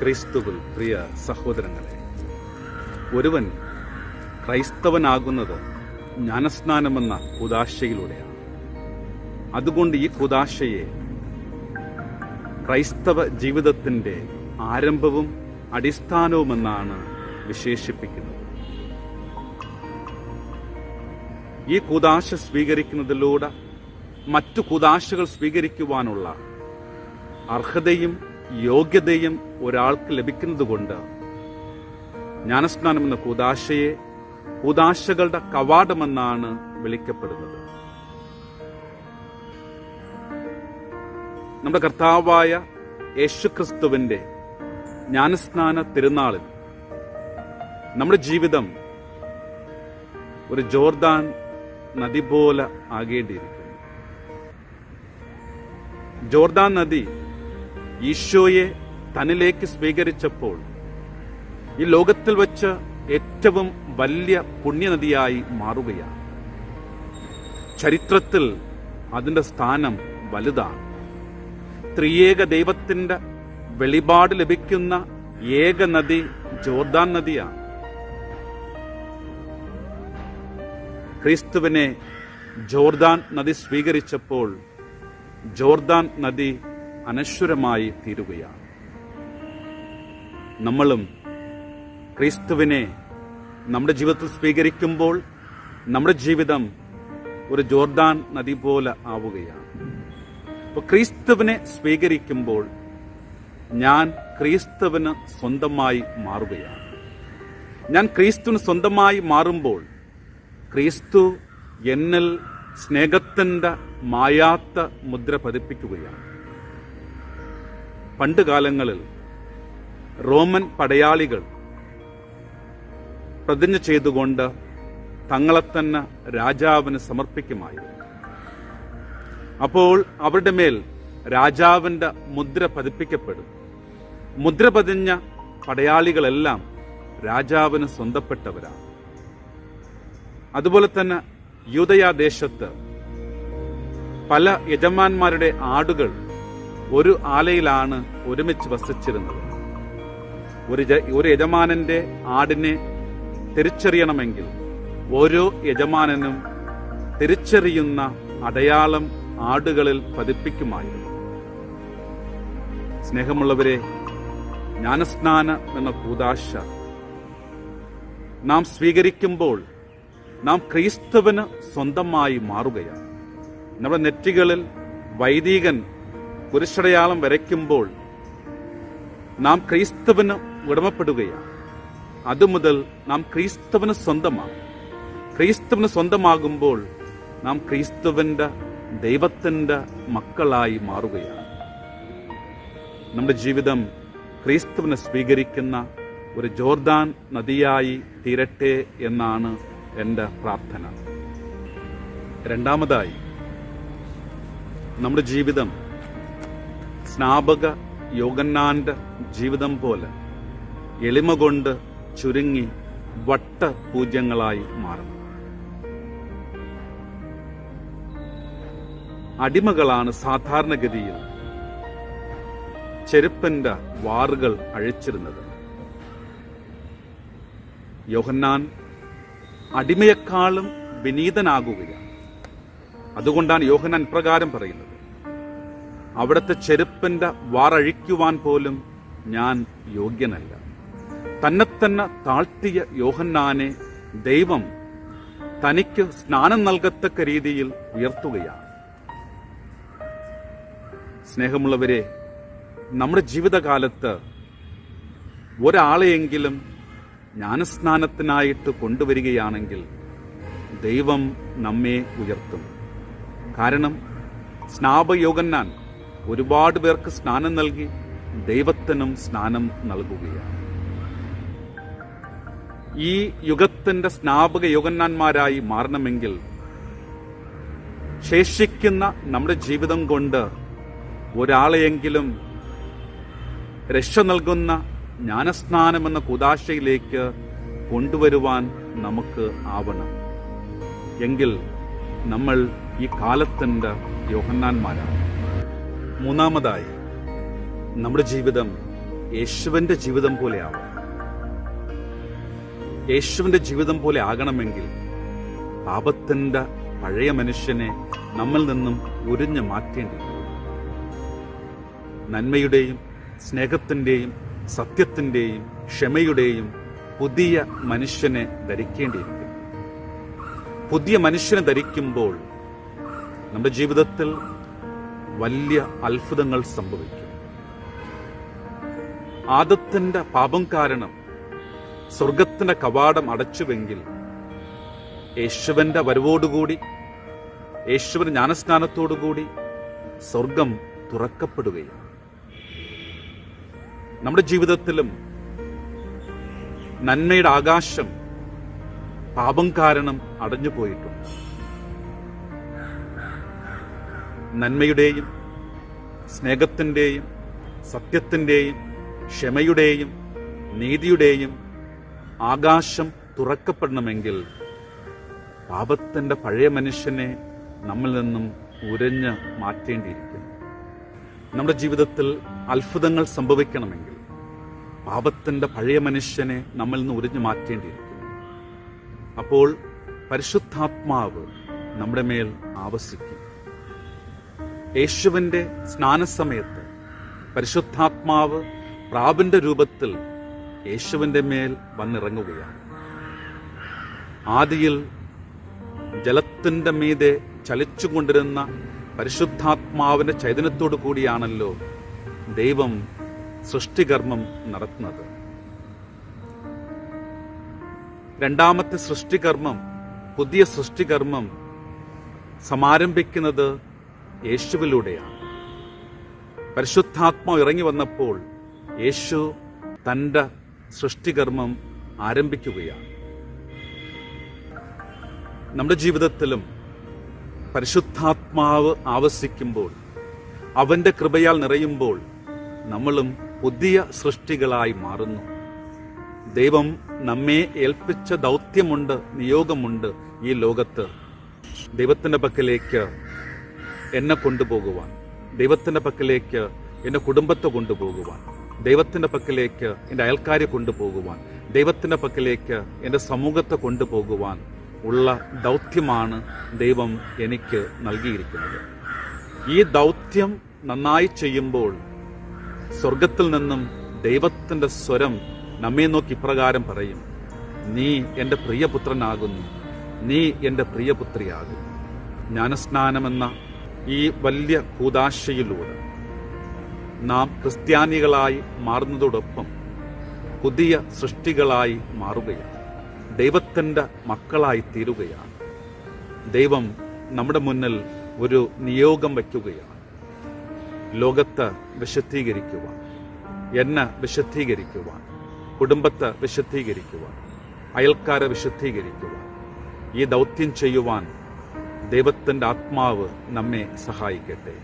ക്രിസ്തുവിൽ പ്രിയ സഹോദരങ്ങളെ ഒരുവൻ ക്രൈസ്തവനാകുന്നത് ജ്ഞാനസ്നാനമെന്ന കുതാശയിലൂടെയാണ് അതുകൊണ്ട് ഈ കുതാശയെ ക്രൈസ്തവ ജീവിതത്തിന്റെ ആരംഭവും അടിസ്ഥാനവുമെന്നാണ് വിശേഷിപ്പിക്കുന്നത്. ഈ കുതാശ സ്വീകരിക്കുന്നതിലൂടെ മറ്റു കുതാശകൾ സ്വീകരിക്കുവാനുള്ള അർഹതയും യോഗ്യതയും ഒരാൾക്ക് ലഭിക്കുന്നതുകൊണ്ട് ജ്ഞാനസ്നാനം എന്ന കൂതാശയെ കൂതാശകളുടെ കവാടമെന്നാണ് വിളിക്കപ്പെടുന്നത്. നമ്മുടെ കർത്താവായ യേശുക്രിസ്തുവിന്റെ ജ്ഞാനസ്നാന തിരുനാളിൽ നമ്മുടെ ജീവിതം ഒരു ജോർദാൻ നദി പോലെ ആകേണ്ടിയിരിക്കുന്നു. ജോർദാൻ നദി ഈശോയെ തന്നിലേക്ക് സ്വീകരിച്ചപ്പോൾ ഈ ലോകത്തിൽ വച്ച് ഏറ്റവും വലിയ പുണ്യനദിയായി മാറുകയാണ്. ചരിത്രത്തിൽ അതിന്റെ സ്ഥാനം വലുതാണ്. ത്രിയേക ദൈവത്തിന്റെ വെളിപാട് ലഭിക്കുന്ന ഏക നദി ജോർദാൻ നദിയാണ്. ക്രിസ്തുവിനെ ജോർദാൻ നദി സ്വീകരിച്ചപ്പോൾ ജോർദാൻ നദി അനശ്വരമായി തീരുകയാണ്. നമ്മളും ക്രിസ്തുവിനെ നമ്മുടെ ജീവിതത്തിൽ സ്വീകരിക്കുമ്പോൾ നമ്മുടെ ജീവിതം ഒരു ജോർദാൻ നദി പോലെ ആവുകയാണ്. അപ്പോൾ ക്രിസ്തുവിനെ സ്വീകരിക്കുമ്പോൾ ഞാൻ ക്രിസ്തുവിന് സ്വന്തമായി മാറുകയാണ്. ഞാൻ ക്രിസ്തുവിന് സ്വന്തമായി മാറുമ്പോൾ ക്രിസ്തു എന്നിൽ സ്നേഹത്തിന്റെ മായാത്ത മുദ്ര പതിപ്പിക്കുകയാണ്. പണ്ട് കാലങ്ങളിൽ റോമൻ പടയാളികൾ പ്രതിജ്ഞ ചെയ്തുകൊണ്ട് തങ്ങളെ തന്നെ രാജാവിന് സമർപ്പിക്കുമായിരുന്നു. അപ്പോൾ അവരുടെ മേൽ രാജാവിന്റെ മുദ്ര പതിപ്പിക്കപ്പെടും. മുദ്ര പതിഞ്ഞ പടയാളികളെല്ലാം രാജാവിന് സ്വന്തപ്പെട്ടവരാണ്. അതുപോലെ തന്നെ യൂതയാദേശത്ത് പല യജമാന്മാരുടെ ആടുകൾ ഒരു ആലയിലാണ് ഒരുമിച്ച് വസിച്ചിരുന്നത്. ഒരു ഒരു യജമാനന്റെ ആടിനെ തിരിച്ചറിയണമെങ്കിൽ ഓരോ യജമാനനും തിരിച്ചറിയുന്ന അടയാളം ആടുകളിൽ പതിപ്പിക്കുമായിരുന്നു. സ്നേഹമുള്ളവരെ ജ്ഞാനസ്നാന എന്ന കൂതാശ നാം സ്വീകരിക്കുമ്പോൾ നാം ക്രൈസ്തവന് സ്വന്തമായി മാറുകയാണ്. നമ്മുടെ നെറ്റികളിൽ വൈദികൻ കുരിശടയാളം വരയ്ക്കുമ്പോൾ നാം ക്രൈസ്തവന് ഉടമപ്പെടുകയാണ്. അതുമുതൽ നാം ക്രൈസ്തവന് സ്വന്തമാണ് ക്രൈസ്തവന് സ്വന്തമാകുമ്പോൾ നാം ക്രൈസ്തവന്റെ ദൈവത്തിന്റെ മക്കളായി മാറുകയാണ്. നമ്മുടെ ജീവിതം ക്രിസ്തുവിനെ സ്വീകരിക്കുന്ന ഒരു ജോർദാൻ നദിയായി തീരട്ടെ എന്നാണ് എന്റെ പ്രാർത്ഥന. രണ്ടാമതായി നമ്മുടെ ജീവിതം സ്നാപക യോഗന്നാന്റെ ജീവിതം പോലെ എളിമ കൊണ്ട് ചുരുങ്ങി വട്ട പൂജ്യങ്ങളായി മാറും അടിമകളാണ് സാധാരണഗതിയിൽ ചെരുപ്പന്റെ വാറുകൾ അഴിച്ചിരുന്നത് യോഹന്നാൻ അടിമയെക്കാളും വിനീതനാകുകയാണ്. അതുകൊണ്ടാണ് യോഹന്നാൻ പ്രകാരം പറയുന്നത്. അവിടുത്തെ ചെരുപ്പന്റെ വാറഴിക്കുവാൻ പോലും ഞാൻ യോഗ്യനല്ല. തന്നെ തന്നെ താഴ്ത്തിയ യോഹന്നാനെ ദൈവം തനിക്ക് സ്നാനം നൽകത്തക്ക രീതിയിൽ ഉയർത്തുകയാണ്. സ്നേഹമുള്ളവരെ നമ്മുടെ ജീവിതകാലത്ത് ഒരാളെയെങ്കിലും ജ്ഞാനസ്നാനത്തിനായിട്ട് കൊണ്ടുവരികയാണെങ്കിൽ ദൈവം നമ്മെ ഉയർത്തും. കാരണം സ്നാപയോഗന്നാൻ ഒരുപാട് പേർക്ക് സ്നാനം നൽകി ദൈവത്തിനും സ്നാനം നൽകുകയാണ്. ഈ യുഗത്തിന്റെ സ്നാപക യോഗന്മാരായി മാറണമെങ്കിൽ ശേഷിക്കുന്ന നമ്മുടെ ജീവിതം കൊണ്ട് ഒരാളെയെങ്കിലും രക്ഷ നൽകുന്ന ജ്ഞാനസ്നാനം എന്ന കുതാശയിലേക്ക് കൊണ്ടുവരുവാൻ നമുക്ക് ആവണം. എങ്കിൽ നമ്മൾ ഈ കാലത്തിന്റെ യോഹന്നാന്മാരാണ് മൂന്നാമതായി നമ്മുടെ ജീവിതം യേശുവിന്റെ ജീവിതം പോലെ ആവാം യേശുവിന്റെ ജീവിതം പോലെ ആകണമെങ്കിൽ പാപത്തിന്റെ പഴയ മനുഷ്യനെ നമ്മിൽ നിന്നും ഉരിഞ്ഞു മാറ്റേണ്ടി നന്മയുടെയും സ്നേഹത്തിന്റെയും സത്യത്തിന്റെയും ക്ഷമയുടെയും പുതിയ മനുഷ്യനെ ധരിക്കേണ്ടിയിരിക്കും പുതിയ മനുഷ്യനെ ധരിക്കുമ്പോൾ നമ്മുടെ ജീവിതത്തിൽ വലിയ അത്ഭുതങ്ങൾ സംഭവിക്കും. ആദത്തിന്റെ പാപം കാരണം സ്വർഗത്തിന്റെ കവാടം അടച്ചുവെങ്കിൽ യേശുവിന്റെ വരവോടുകൂടി യേശുവിന്റെ ജ്ഞാനസ്നാനത്തോടുകൂടി സ്വർഗം തുറക്കപ്പെടുകയാണ്. നമ്മുടെ ജീവിതത്തിലും നന്മയുടെ ആകാശം പാപം കാരണം അടഞ്ഞുപോയിട്ടുണ്ട്. നന്മയുടെയും സ്നേഹത്തിന്റെയും സത്യത്തിന്റെയും ക്ഷമയുടെയും നീതിയുടെയും ആകാശം തുറക്കപ്പെടണമെങ്കിൽ പാപത്തിന്റെ പഴയ മനുഷ്യനെ നമ്മിൽ നിന്നും ഉരഞ്ഞ് മാറ്റേണ്ടിയിരിക്കുന്നു. നമ്മുടെ ജീവിതത്തിൽ അത്ഭുതങ്ങൾ സംഭവിക്കണമെങ്കിൽ പാപത്തിന്റെ പഴയ മനുഷ്യനെ നമ്മിൽ നിന്ന് ഉരിഞ്ഞു മാറ്റേണ്ടിയിരിക്കുന്നു. അപ്പോൾ പരിശുദ്ധാത്മാവ് നമ്മുടെ മേൽ ആവസിക്കും. യേശുവിന്റെ സ്നാനസമയത്ത് പരിശുദ്ധാത്മാവ് പ്രാപിന്റെ രൂപത്തിൽ യേശുവിന്റെ മേൽ വന്നിറങ്ങുകയാണ്. ആദിയിൽ ജലത്തിന്റെ മീതെ ചലിച്ചുകൊണ്ടിരുന്ന പരിശുദ്ധാത്മാവിന്റെ ചൈതന്യത്തോടു കൂടിയാണല്ലോ ദൈവം സൃഷ്ടികർമ്മം നടത്തുന്നത്. രണ്ടാമത്തെ സൃഷ്ടികർമ്മം പുതിയ സൃഷ്ടികർമ്മം സമാരംഭിക്കുന്നത് യേശുവിലൂടെയാണ്. പരിശുദ്ധാത്മാവ് ഇറങ്ങി വന്നപ്പോൾ യേശു തന്റെ സൃഷ്ടികർമ്മം ആരംഭിക്കുകയാണ്. നമ്മുടെ ജീവിതത്തിലും പരിശുദ്ധാത്മാവ് ആവസിക്കുമ്പോൾ അവന്റെ കൃപയാൽ നിറയുമ്പോൾ നമ്മളും പുതിയ സൃഷ്ടികളായി മാറുന്നു. ദൈവം നമ്മെ ഏൽപ്പിച്ച ദൗത്യമുണ്ട് നിയോഗമുണ്ട് ഈ ലോകത്ത്. ദൈവത്തിന്റെ പക്കലേക്ക് എന്നെ കൊണ്ടുപോകുവാൻ. ദൈവത്തിന്റെ പക്കലേക്ക് എന്റെ കുടുംബത്തെ കൊണ്ടുപോകുവാൻ. ദൈവത്തിന്റെ പക്കലേക്ക് എന്റെ അയൽക്കാരെ കൊണ്ടുപോകുവാൻ. ദൈവത്തിന്റെ പക്കലേക്ക് എന്റെ സമൂഹത്തെ കൊണ്ടുപോകുവാൻ ഉള്ള ദൗത്യമാണ് ദൈവം എനിക്ക് നൽകിയിരിക്കുന്നത്. ഈ ദൗത്യം നന്നായി ചെയ്യുമ്പോൾ സ്വർഗത്തിൽ നിന്നും ദൈവത്തിന്റെ സ്വരം നമ്മെ നോക്കി ഇപ്രകാരം പറയും. നീ എന്റെ പ്രിയപുത്രനാകുന്നു. നീ എന്റെ പ്രിയപുത്രിയാകും ജ്ഞാനസ്നാനമെന്ന ഈ വലിയ കൂതാശയിലൂടെ നാം ക്രിസ്ത്യാനികളായി മാറുന്നതോടൊപ്പം പുതിയ സൃഷ്ടികളായി മാറുകയാണ്. ദൈവത്തിന്റെ മക്കളായി തീരുകയാണ്. ദൈവം നമ്മുടെ മുന്നിൽ ഒരു നിയോഗം വയ്ക്കുകയാണ്. ലോകത്ത് വിശദീകരിക്കുവാൻ എന്നെ വിശദീകരിക്കുവാൻ കുടുംബത്തെ വിശദീകരിക്കുവാൻ അയൽക്കാരെ വിശദീകരിക്കുവാൻ ഈ ദൗത്യം ചെയ്യുവാൻ ദൈവത്തിന്റെ ആത്മാവ് നമ്മെ സഹായിക്കട്ടെ.